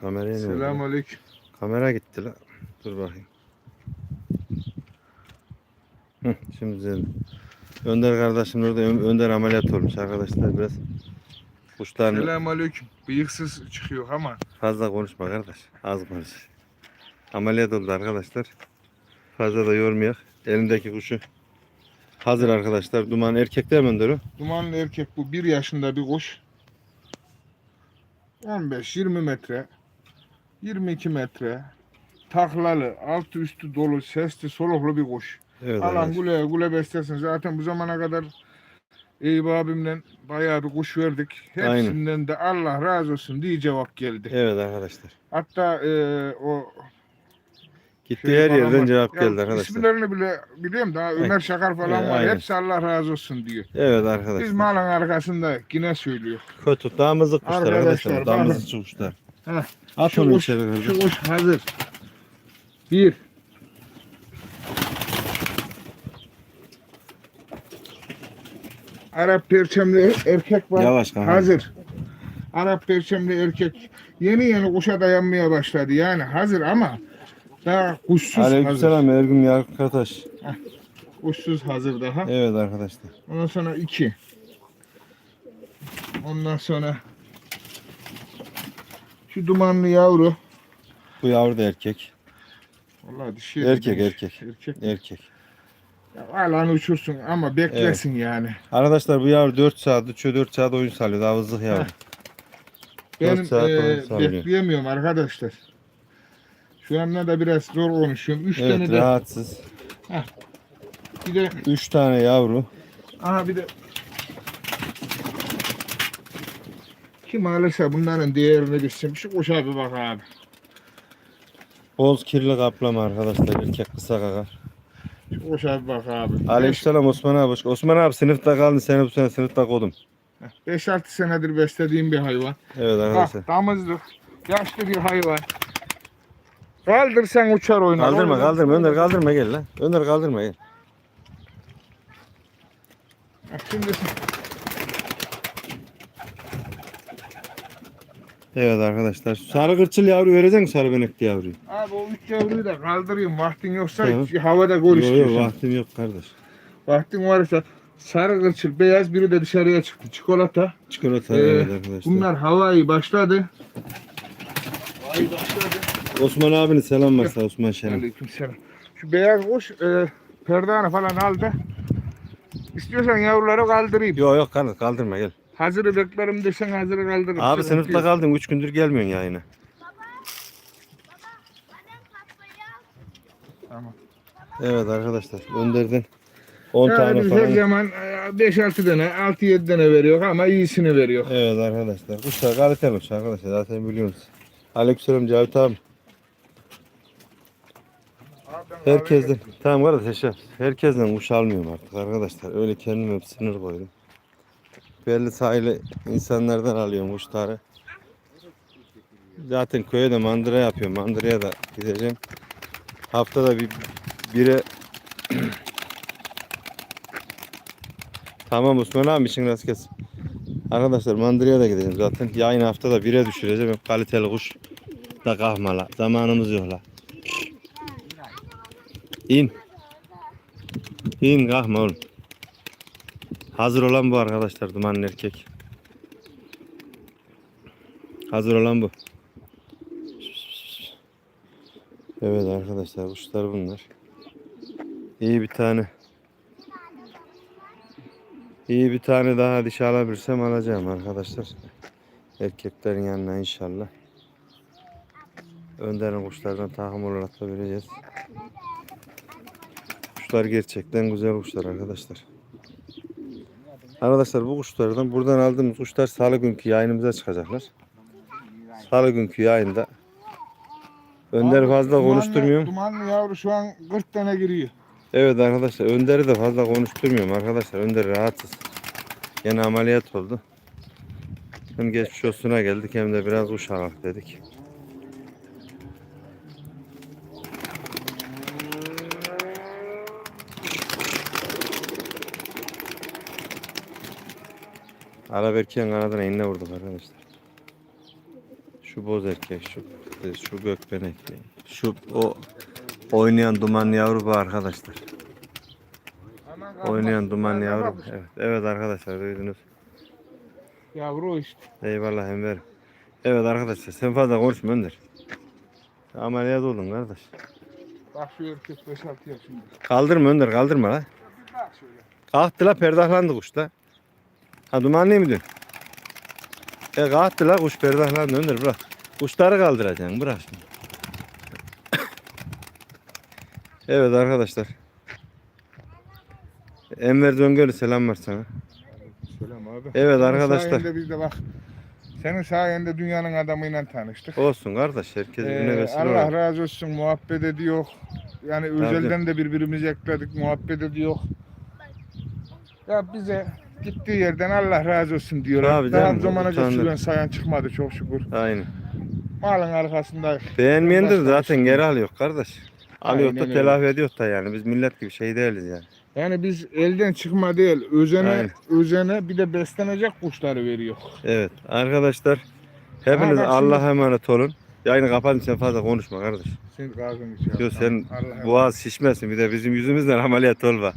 Kameraya ne oldu? Selamünaleyküm. Kamera gitti la. Dur bakayım. Hı, şimdi güzel. Önder kardeşim orada Ö- Önder ameliyat olmuş arkadaşlar biraz. Kuşların Selamünaleyküm. Bıyıksız çıkıyor ama fazla konuşma kardeş. Az konuş. Ameliyat oldu arkadaşlar. Fazla da yormayak. Elindeki kuşu hazır arkadaşlar. Duman erkek değil mi Önder o? dumanlı erkek bu. Bir yaşında bir kuş. 15-20 metre. 22 metre. Taklalı, altı üstü dolu, sesli, soluklu bir kuş. Evet Alan arkadaşlar. gule gule beslesin. Zaten bu zamana kadar Eyüp abimle bayağı bir kuş verdik. Hepsinden de Allah razı olsun diye cevap geldi. Evet arkadaşlar. Hatta e, o Gitti şey her yerden var. cevap geldi arkadaşlar. İsimlerini bile biliyorum daha Ömer Şakar falan Evet, var. aynen. Hepsi Allah razı olsun diyor. Evet Biz arkadaşlar. malın arkasında yine söylüyor. Kötü damızlık kuşlar Arkadaşlar, arkadaşlar. Damızlık kuşlar. Heh, At Şu onu içeri kardeş. şu kuş hazır. Bir. Arap perçemli erkek var. Yavaş kanka. Hazır. Arap perçemli erkek yeni yeni kuşa dayanmaya başladı. Yani hazır ama daha kuşsuz hazır. Aleykümselam Ergün Yarkataş. Kuşsuz hazır daha. Evet arkadaşlar. Ondan sonra iki. Ondan sonra şu dumanlı yavru. Bu yavru da erkek. Vallahi dişi Erkek, demiş. erkek. Erkek. Erkek. Ya, Alan uçursun ama beklesin yani. Arkadaşlar bu yavru 4 saat uçuyor 4 saat oyun salıyor. Davızlık yavru. Benim Dört saat sağlıyor. bekleyemiyorum arkadaşlar. Şu anda da biraz zor konuşuyorum. Üç tane Evet de rahatsız. bir de 3 tane yavru. aha bir de kim alırsa bunların değerini. Şu kuşa bir bak abi. Boz kirli kaplama arkadaşlar. Erkek kısa kakar. Kuşa bir bak abi. Aleykümselam Osman abi. Osman abi sınıfta kaldın. Seni bu sene sınıfta kodum. 5-6 senedir beslediğim bir hayvan. Evet arkadaşlar. Bak damızlık. Yaşlı bir hayvan. Kaldır sen uçar oynar. Kaldırma Oradan- kaldırma. Önder kaldırma gel lan. Önder kaldırma gel. Şimdi Evet arkadaşlar. Sarı kırçıl yavru verecek misin sarı benekli yavruyu? abi o üç yavruyu da kaldırayım. Vaktin yoksa Tamam. havada Yok gol yok istiyorsan. vaktim yok kardeş. Vaktin varsa sarı kılçıl beyaz biri de dışarıya çıktı. Çikolata. Çikolata Ee, evet arkadaşlar. Bunlar havayı başladı. Havayı başladı. Osman abinin selam varsa Osman Şener. Aleykümselam. Şu beyaz kuş e, perdana falan aldı. İstiyorsan yavruları kaldırayım. Yok yok kardeş kaldırma gel. Hazırı beklerim desen hazırı kaldırırım. Abi Sıkıntı sınıfta kaldın 3 gündür gelmiyorsun yayına. Tamam. Evet arkadaşlar Önder'den 10 Yani tane biz her falan. zaman e, 5-6 tane, 6-7 tane veriyor ama iyisini veriyor. Evet arkadaşlar kuşlar kaliteli kuş arkadaşlar zaten biliyorsunuz. Aleykümselam Cavit abi. Herkesten tamam kardeş. Herkesten kuş almıyorum artık arkadaşlar. Öyle kendime bir sınır koydum. Belli sayılı insanlardan alıyorum kuşları. Zaten köye de mandıra yapıyorum. Mandıraya da gideceğim. Haftada bir bire Tamam Osman abi işin rast gelsin. Arkadaşlar mandıraya da gideceğim zaten. Yayın haftada bire düşüreceğim. Kaliteli kuş da kahmala. Zamanımız yok la. İn. İn kalkma oğlum. Hazır olan bu arkadaşlar dumanın erkek. Hazır olan bu. Evet arkadaşlar kuşlar bunlar. İyi bir tane. İyi bir tane daha dişi alabilirsem alacağım arkadaşlar. Erkeklerin yanına inşallah. Önder'in kuşlardan takım olarak da vereceğiz. Kuşlar gerçekten güzel kuşlar arkadaşlar. Arkadaşlar bu kuşlardan buradan aldığımız kuşlar salı günkü yayınımıza çıkacaklar. Salı günkü yayında. Önder Abi, fazla dumanlı- konuşturmuyorum. Dumanlı yavru şu an 40 tane giriyor. Evet arkadaşlar Önder'i de fazla konuşturmuyorum arkadaşlar. Önder rahatsız. Yine ameliyat oldu. Hem geçmiş olsuna geldik hem de biraz kuş alak dedik. Arap erkeğin kanadına inne vurduk arkadaşlar. Şu boz erkek, şu şu gökbenek, şu o oynayan duman yavru bu arkadaşlar. Oynayan duman yavru. Evet, evet arkadaşlar duydunuz. Yavru işte. Eyvallah Enver. Evet arkadaşlar sen fazla konuşma Önder. Ameliyat oldun kardeş. Bak şu erkek 5-6 yaşında. Kaldırma Önder kaldırma la. Kalktı la perdahlandı kuş da. Ha duman ne mi diyorsun? E kalktı la kuş perdahlandı Önder bırak. Kuşları kaldıracaksın bırak şimdi. evet arkadaşlar. Enver Döngör'ü selam var sana. Selam abi. Evet arkadaşlar. sayende biz de bak. Senin sayende dünyanın adamıyla tanıştık. Olsun kardeş herkes Ee, birine vesile Allah olur. razı olsun muhabbet ediyor. Yani özelden de birbirimizi ekledik muhabbet ediyor. Ya bize gittiği yerden Allah razı olsun diyorlar. Tabii Daha canım, zamana utandım. sayan çıkmadı çok şükür. Aynen. Malın arkasında Beğenmeyen de Başka zaten geri alıyor kardeş. Alıyor da öyle. telafi ediyor da yani. Biz millet gibi şey değiliz yani. yani biz elden çıkma değil özene Aynen. özene bir de beslenecek kuşları veriyor. Evet arkadaşlar hepiniz şimdi- Allah'a emanet olun. Yayını kapatın sen fazla konuşma kardeş. Sen gazın içi. Yok sen Allah'a boğaz şişmesin bir de bizim yüzümüzden ameliyat olma.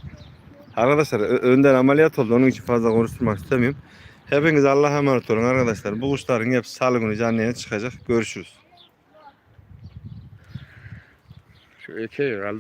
Arkadaşlar önden ameliyat oldu onun için fazla konuşturmak istemiyorum. Hepiniz Allah'a emanet olun arkadaşlar. Bu kuşların hepsi salı günü canlı yayına çıkacak. Görüşürüz. Şu ekeği kaldır.